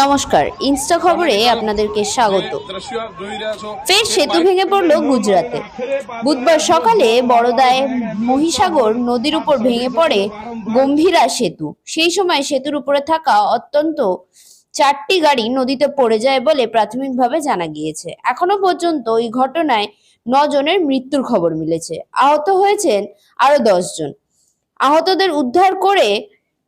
নমস্কার, ইনস্টা খবরে আপনাদেরকে স্বাগত। ফের সেতু ভেঙে পড়ল গুজরাতে। বুধবার সকালে বড়দায় মহিসাগর নদীর উপর ভেঙে পড়ে গম্ভীরা সেতু। সেই সময় সেতুর উপরে থাকা অত্যন্ত চারটি গাড়ি নদীতে পড়ে যায় বলে প্রাথমিকভাবে জানা গিয়েছে। এখনও পর্যন্ত এই ঘটনায় জনের মৃত্যুর খবর মিলেছে। আহত হয়েছেন আরও জন আহতদের উদ্ধার করে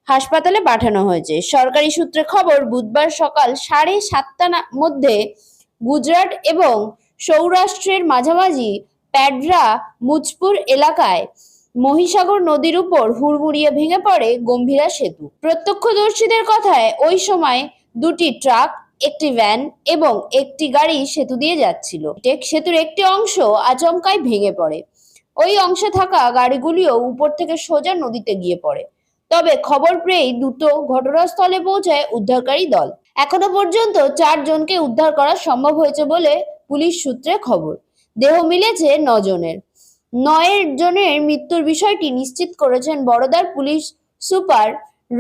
হাসপাতালে পাঠানো হয়েছে। সরকারি সূত্রে খবর, বুধবার সকাল সাড়ে সাতটা মধ্যে গুজরাট এবং সৌরাষ্ট্রের মাঝামাঝি প্যাডরা মুজপুর এলাকায় মহিসাগর নদীর উপর হুড়মুড়িয়ে ভেঙে পড়ে গম্ভীরা সেতু। প্রত্যক্ষদর্শীদের কথায়, ওই সময় দুটি ট্রাক, একটি ভ্যান এবং একটি গাড়ি সেতু দিয়ে যাচ্ছিল। সেতুর একটি অংশ আচমকায় ভেঙে পড়ে। ওই অংশে থাকা গাড়িগুলিও উপর থেকে সোজা নদীতে গিয়ে পড়ে। তবে খবর পেয়েই দ্রুত ঘটনাস্থলে পৌঁছায় উদ্ধারকারী দল। এখনও পর্যন্ত চারজনকে উদ্ধার করা সম্ভব হয়েছে বলে পুলিশ সূত্রে খবর। দেহ মিলেছে নজনের। নয়ের জনের মৃত্যুর বিষয়টি নিশ্চিত করেছেন বড়দার পুলিশ সুপার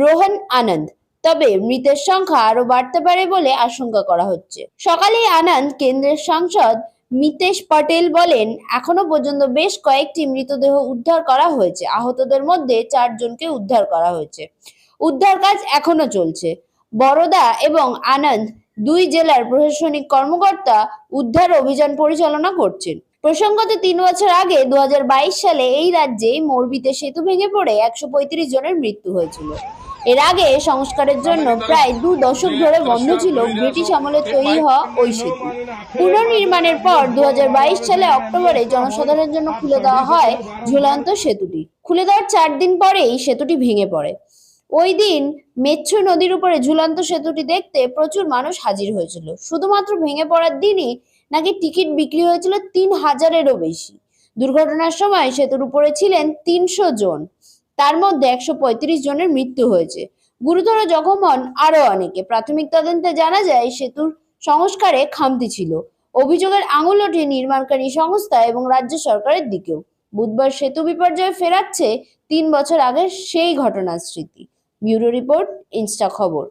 রোহন আনন্দ। তবে মৃতের সংখ্যা আরও বাড়তে পারে বলে আশঙ্কা করা হচ্ছে। সকালেই আনন্দ কেন্দ্রের সাংসদ মিতেশ পটেল বলেন, এখনও পর্যন্ত বেশ কয়েকটি মৃতদেহ উদ্ধার করা হয়েছে। আহতদের মধ্যে চারজনকে উদ্ধার করা হয়েছে। উদ্ধার কাজ এখনও চলছে। বরোদা এবং আনন্দ দুই জেলার প্রশাসনিক কর্মকর্তা উদ্ধার অভিযান পরিচালনা করছেন। প্রসঙ্গত, তিন বছর আগে দু হাজার বাইশ সালে এই রাজ্যে মোরবিতে সেতু ভেঙে পড়ে একশো পঁয়ত্রিশ জনের মৃত্যু হয়েছিল। এর আগে সংস্কারের জন্য প্রায় দু দশক ধরে বন্ধ ছিল ব্রিটিশ আমলে তৈরি হওয়া ওই সেতু পুনর্নির্মাণের পর দু সালে অক্টোবরে জনসাধারণের জন্য খুলে দেওয়া হয় ঝুলন্ত সেতুটি। খুলে দেওয়ার চার দিন পরেই সেতুটি ভেঙে পড়ে। ওই দিন মেচ্ছু নদীর উপরে ঝুলন্ত সেতুটি দেখতে প্রচুর মানুষ হাজির হয়েছিল। শুধুমাত্র ভেঙে পড়ার দিনই নাকি টিকিট বিক্রি হয়েছিল তিন হাজারেরও বেশি। দুর্ঘটনার সময় সেতুর উপরে ছিলেন তিনশো জন। তার মধ্যে একশো পঁয়ত্রিশ জনের মৃত্যু হয়েছে। গুরুতর জখম হন আরও অনেকে। প্রাথমিক তদন্তে জানা যায়, সেতুর সংস্কারে খামতি ছিল। অভিযোগের আঙুল ওঠে নির্মাণকারী সংস্থা এবং রাজ্য সরকারের দিকেও। বুধবার সেতু বিপর্যয়ে ফেরাচ্ছে তিন বছর আগের সেই ঘটনার স্মৃতি। ব্যুরো রিপোর্ট, ইনস্টা খবর।